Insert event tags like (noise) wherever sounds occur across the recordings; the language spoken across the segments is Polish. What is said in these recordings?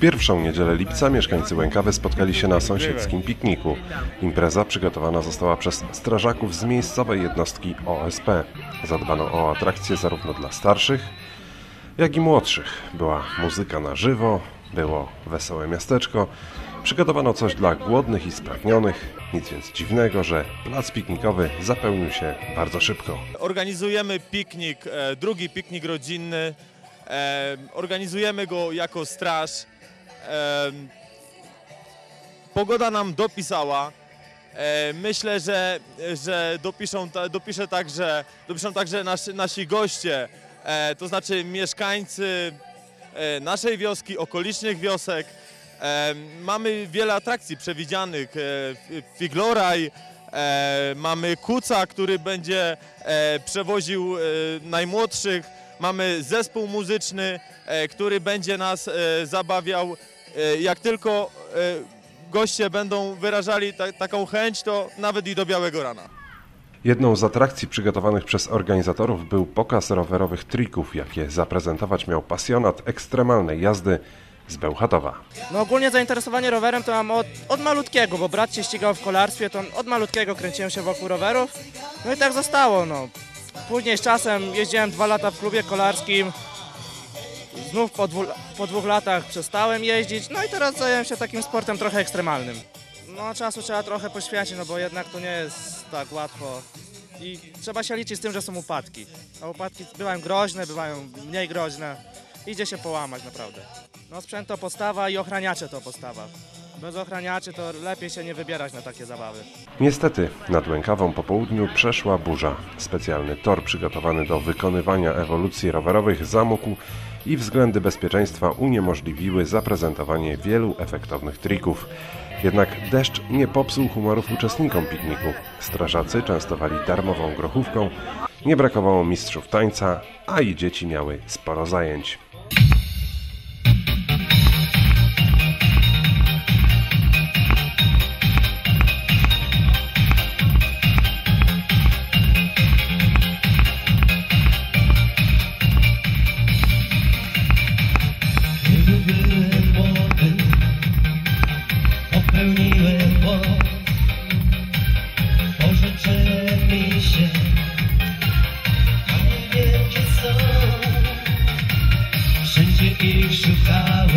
pierwszą niedzielę lipca mieszkańcy Łękawy spotkali się na sąsiedzkim pikniku. Impreza przygotowana została przez strażaków z miejscowej jednostki OSP. Zadbano o atrakcje zarówno dla starszych, jak i młodszych. Była muzyka na żywo, było wesołe miasteczko, przygotowano coś dla głodnych i spragnionych. Nic więc dziwnego, że plac piknikowy zapełnił się bardzo szybko. Organizujemy piknik, e, drugi piknik rodzinny. E, Organizujemy go jako straż. Pogoda nam dopisała. Myślę, że, że dopiszą, dopisze także, dopiszą także nasi, nasi goście, e, to znaczy mieszkańcy e, naszej wioski, okolicznych wiosek. Mamy wiele atrakcji przewidzianych. e, fi- Figloraj, mamy Kuca, który będzie przewoził najmłodszych. Mamy zespół muzyczny, e, który będzie nas e, zabawiał. E, Jak tylko goście będą wyrażali ta, taką chęć, to nawet i do białego rana. Jedną z atrakcji przygotowanych przez organizatorów był pokaz rowerowych trików, jakie zaprezentować miał pasjonat ekstremalnej jazdy z Bełchatowa. No ogólnie zainteresowanie rowerem to mam od, od malutkiego, bo brat się ścigał w kolarstwie, to od malutkiego kręciłem się wokół rowerów. No i tak zostało, no. Później z czasem jeździłem dwa lata w klubie kolarskim. Znów po, dwu, po dwóch latach przestałem jeździć, no i teraz zająłem się takim sportem trochę ekstremalnym. No czasu trzeba trochę poświęcić, no bo jednak to nie jest tak łatwo. I trzeba się liczyć z tym, że są upadki. A upadki bywają groźne, bywają mniej groźne. Idzie się połamać naprawdę. No sprzęt to podstawa i ochraniacze to podstawa. Bez ochraniaczy to lepiej się nie wybierać na takie zabawy. Niestety nad Łękawą po południu przeszła burza. Specjalny tor przygotowany do wykonywania ewolucji rowerowych zamógł i względy bezpieczeństwa uniemożliwiły zaprezentowanie wielu efektownych trików. Jednak deszcz nie popsuł humorów uczestnikom pikniku. Strażacy częstowali darmową grochówką, nie brakowało mistrzów tańca, a i dzieci miały sporo zajęć. enxugar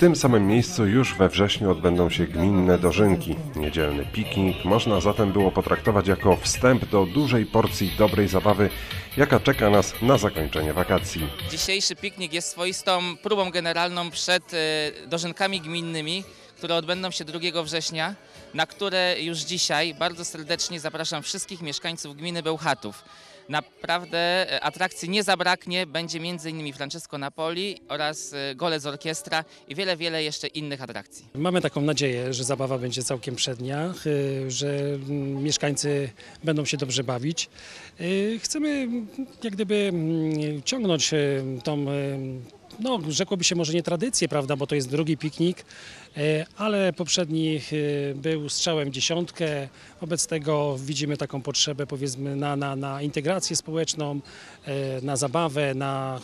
tym samym miejscu już we wrześniu odbędą się gminne dożynki. Niedzielny piknik można zatem było potraktować jako wstęp do dużej porcji dobrej zabawy, jaka czeka nas na zakończenie wakacji. Dzisiejszy piknik jest swoistą próbą generalną przed e, dożynkami gminnymi, które odbędą się 2 września, na które już dzisiaj bardzo serdecznie zapraszam wszystkich mieszkańców gminy Bełchatów. Naprawdę e, atrakcji nie zabraknie, będzie m.in. Francesco Napoli oraz e, Gole z Orkiestra i wiele, wiele jeszcze innych atrakcji. Mamy taką nadzieję, że zabawa będzie całkiem przednia, y, że mm, mieszkańcy będą się dobrze bawić. Chcemy jak gdyby mm, ciągnąć tą, no rzekłoby się może nie tradycję, prawda, bo to jest drugi piknik, y, ale poprzedni y, był strzałem dziesiątkę. Wobec tego widzimy taką potrzebę powiedzmy na, na, na integrację społeczną, y, na zabawę, na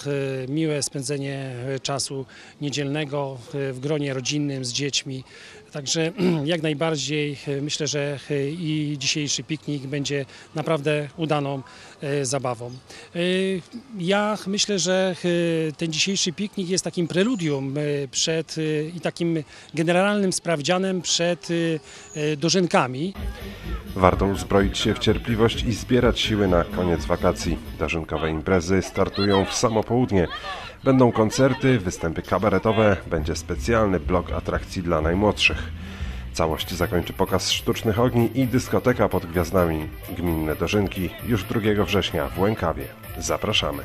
miłe spędzenie czasu niedzielnego w gronie rodzinnym z dziećmi. Także (clears throat) jak najbardziej myślę, że i dzisiejszy piknik będzie naprawdę udaną zabawą. Ja myślę, że ten dzisiejszy piknik jest takim preludium y, przed y, i takim generalnym sprawdzianem przed y, dożynkami. Warto uzbroić się w cierpliwość i zbierać siły na koniec wakacji. Dożynkowe imprezy startują w samo południe. Będą koncerty, występy kabaretowe, będzie specjalny blok atrakcji dla najmłodszych. Całość zakończy pokaz sztucznych ogni i dyskoteka pod gwiazdami. Gminne dożynki już 2 września w Łękawie. Zapraszamy.